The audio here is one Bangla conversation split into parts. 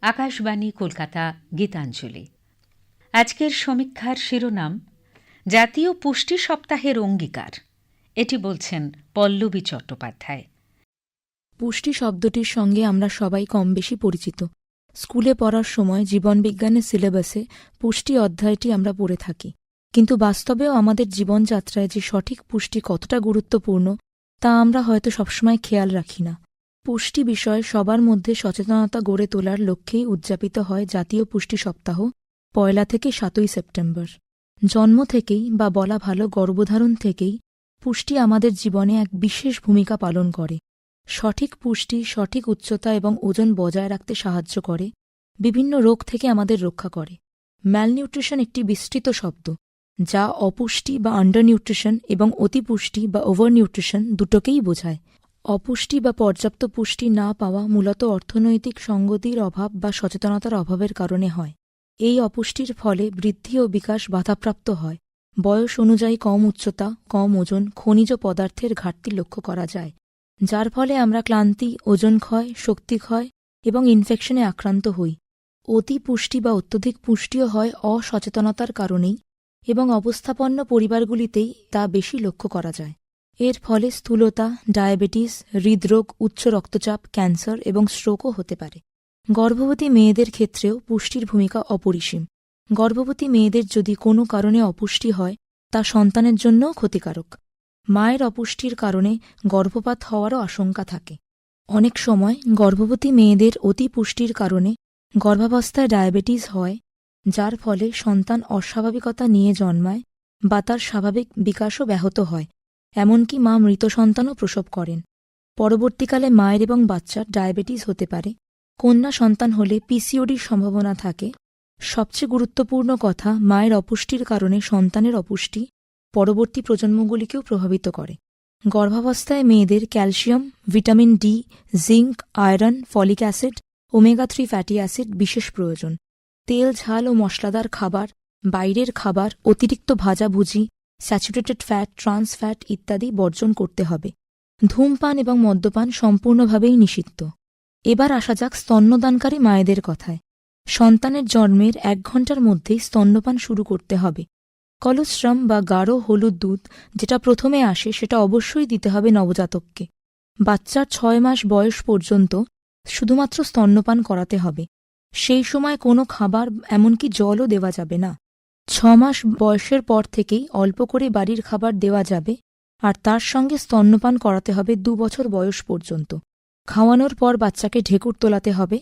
আকাশবাণী, কলকাতা, গীতাঞ্জলি। আজকের সমীক্ষার শিরোনাম, জাতীয় পুষ্টি সপ্তাহের অঙ্গীকার। এটি বলছেন পল্লবী চট্টোপাধ্যায়। পুষ্টি শব্দটির সঙ্গে আমরা সবাই কম বেশি পরিচিত। স্কুলে পড়ার সময় জীবনবিজ্ঞানের সিলেবাসে পুষ্টি অধ্যায়টি আমরা পড়ে থাকি। কিন্তু বাস্তবেও আমাদের জীবনযাত্রায় যে সঠিক পুষ্টি কতটা গুরুত্বপূর্ণ, তা আমরা হয়তো সবসময় খেয়াল রাখি না। পুষ্টি বিষয়ে সবার মধ্যে সচেতনতা গড়ে তোলার লক্ষ্যেই উদযাপিত হয় জাতীয় পুষ্টি সপ্তাহ, পয়লা থেকে সাতই সেপ্টেম্বর। জন্ম থেকেই বা বলা ভালো গর্ভধারণ থেকেই পুষ্টি আমাদের জীবনে এক বিশেষ ভূমিকা পালন করে। সঠিক পুষ্টি, সঠিক উচ্চতা এবং ওজন বজায় রাখতে সাহায্য করে, বিভিন্ন রোগ থেকে আমাদের রক্ষা করে। ম্যালনিউট্রিশন একটি বিস্তৃত শব্দ, যা অপুষ্টি বা আন্ডারনিউট্রিশন এবং অতিপুষ্টি বা ওভারনিউট্রিশন দুটোকেই বোঝায়। অপুষ্টি বা পর্যাপ্ত পুষ্টি না পাওয়া মূলত অর্থনৈতিক সঙ্গতির অভাব বা সচেতনতার অভাবের কারণে হয়। এই অপুষ্টির ফলে বৃদ্ধি ও বিকাশ বাধাপ্রাপ্ত হয়। বয়স অনুযায়ী কম উচ্চতা, কম ওজন, খনিজ পদার্থের ঘাটতি লক্ষ্য করা যায়, যার ফলে আমরা ক্লান্তি, ওজন ক্ষয়, শক্তি ক্ষয় এবং ইনফেকশনে আক্রান্ত হই। অতি পুষ্টি বা অত্যধিক পুষ্টিও হয় অসচেতনতার কারণেই এবং অবস্থাপন্ন পরিবারগুলিতেই তা বেশি লক্ষ্য করা যায়। এর ফলে স্থূলতা, ডায়াবেটিস, হৃদরোগ, উচ্চ রক্তচাপ, ক্যান্সার এবং স্ট্রোকও হতে পারে। গর্ভবতী মেয়েদের ক্ষেত্রেও পুষ্টির ভূমিকা অপরিসীম। গর্ভবতী মেয়েদের যদি কোনো কারণে অপুষ্টি হয়, তা সন্তানের জন্যও ক্ষতিকারক। মায়ের অপুষ্টির কারণে গর্ভপাত হওয়ারও আশঙ্কা থাকে। অনেক সময় গর্ভবতী মেয়েদের অতি পুষ্টির কারণে গর্ভাবস্থায় ডায়াবেটিস হয়, যার ফলে সন্তান অস্বাভাবিকতা নিয়ে জন্মায় বা তার স্বাভাবিক বিকাশও ব্যাহত হয়। এমনকি মা মৃত সন্তানও প্রসব করেন। পরবর্তীকালে মায়ের এবং বাচ্চার ডায়াবেটিস হতে পারে। কন্যা সন্তান হলে পিসিওডির সম্ভাবনা থাকে। সবচেয়ে গুরুত্বপূর্ণ কথা মায়ের অপুষ্টির কারণে সন্তানের অপুষ্টি পরবর্তী প্রজন্মগুলিকেও প্রভাবিত করে। গর্ভাবস্থায় মেয়েদের calcium, vitamin D, zinc, iron, folic acid, omega three fatty acid বিশেষ প্রয়োজন। তেল, ঝাল ও মশলাদার খাবার, বাইরের খাবার, অতিরিক্ত ভাজাভুজি স্যাচুরেটেড ফ্যাট, ট্রান্স ফ্যাট ইত্যাদি বর্জন করতে হবে। ধূমপান এবং মদ্যপান সম্পূর্ণভাবেই নিষিদ্ধ। এবার আসা যাক স্তন্যদানকারী মায়েদের কথায়। সন্তানের জন্মের এক ঘণ্টার মধ্যেই স্তন্যপান শুরু করতে হবে। কলোস্ট্রাম বা গাঢ় হলুদ দুধ যেটা প্রথমে আসে সেটা অবশ্যই দিতে হবে নবজাতককে। বাচ্চার ছয় মাস বয়স পর্যন্ত শুধুমাত্র স্তন্যপান করাতে হবে। সেই সময় কোনো খাবার এমনকি জলও দেওয়া যাবে না। ছ মাস বয়সের পর থেকেই অল্প করে বাড়ির খাবার দেওয়া যাবে, আর তার সঙ্গে স্তন্যপান করাতে হবে দু বছর বয়স পর্যন্ত। খাওয়ানোর পর বাচ্চাকে ঢেকুর তোলাতে হবে।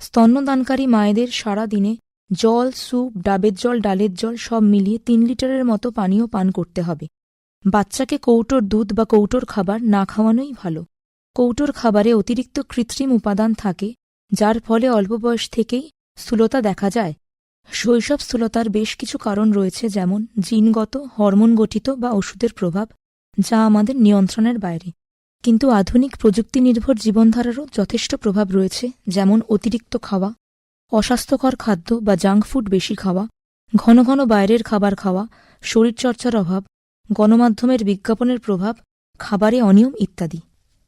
স্তন্যদানকারী মায়েদের সারা দিনে জল, স্যুপ, ডাবের জল, ডালের জল সব মিলিয়ে তিন লিটারের মতো পানীয় পান করতে হবে। বাচ্চাকে কৌটোর দুধ বা কৌটোর খাবার না খাওয়ানোই ভালো। কৌটোর খাবারে অতিরিক্ত কৃত্রিম উপাদান থাকে, যার ফলে অল্প বয়স থেকেই স্থূলতা দেখা যায়। শৈশব স্থূলতার বেশ কিছু কারণ রয়েছে, যেমন জিনগত, হরমোন গঠিত বা ওষুধের প্রভাব, যা আমাদের নিয়ন্ত্রণের বাইরে। কিন্তু আধুনিক প্রযুক্তি নির্ভর জীবনধারারও যথেষ্ট প্রভাব রয়েছে, যেমন অতিরিক্ত খাওয়া, অস্বাস্থ্যকর খাদ্য বা জাঙ্ক ফুড বেশি খাওয়া, ঘন ঘন বাইরের খাবার খাওয়া, শরীরচর্চার অভাব, গণমাধ্যমের বিজ্ঞাপনের প্রভাব, খাবারে অনিয়ম ইত্যাদি।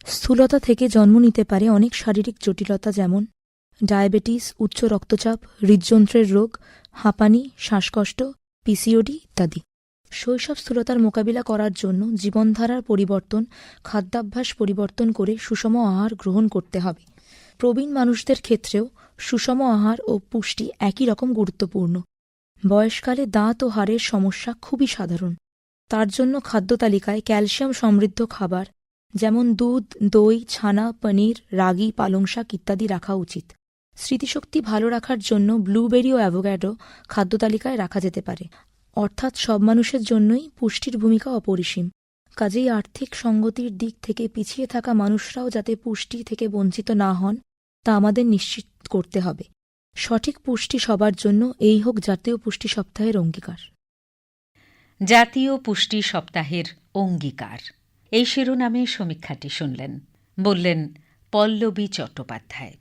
স্থূলতা থেকে জন্ম নিতে পারে অনেক শারীরিক জটিলতা, যেমন ডায়াবেটিস, উচ্চ রক্তচাপ, হৃদযন্ত্রের রোগ, হাঁপানি, শ্বাসকষ্ট পিসিওডি ইত্যাদি। শৈশব স্থূলতার মোকাবিলা করার জন্য জীবনধারার পরিবর্তন, খাদ্যাভ্যাস পরিবর্তন করে সুষম আহার গ্রহণ করতে হবে। প্রবীণ মানুষদের ক্ষেত্রেও সুষম আহার ও পুষ্টি একই রকম গুরুত্বপূর্ণ। বয়সকালে দাঁত ও হাড়ের সমস্যা খুবই সাধারণ। তার জন্য খাদ্য তালিকায় ক্যালসিয়াম সমৃদ্ধ খাবার, যেমন দুধ, দই, ছানা, পনির, রাগি পালং শাক ইত্যাদি রাখা উচিত। স্মৃতিশক্তি ভালো রাখার জন্য ব্লুবেরি ও অ্যাভোগ্যাডো খাদ্য তালিকায় রাখা যেতে পারে। অর্থাৎ সব মানুষের জন্যই পুষ্টির ভূমিকা অপরিসীম। কাজেই আর্থিক সঙ্গতির দিক থেকে পিছিয়ে থাকা মানুষরাও যাতে পুষ্টি থেকে বঞ্চিত না হন, তা আমাদের নিশ্চিত করতে হবে। সঠিক পুষ্টি সবার জন্য এই হোক জাতীয় পুষ্টি সপ্তাহের অঙ্গীকার। জাতীয় পুষ্টি সপ্তাহের অঙ্গীকার। এই শিরোনামে সমীক্ষাটি শুনলেন, বললেন পল্লবী চট্টোপাধ্যায়।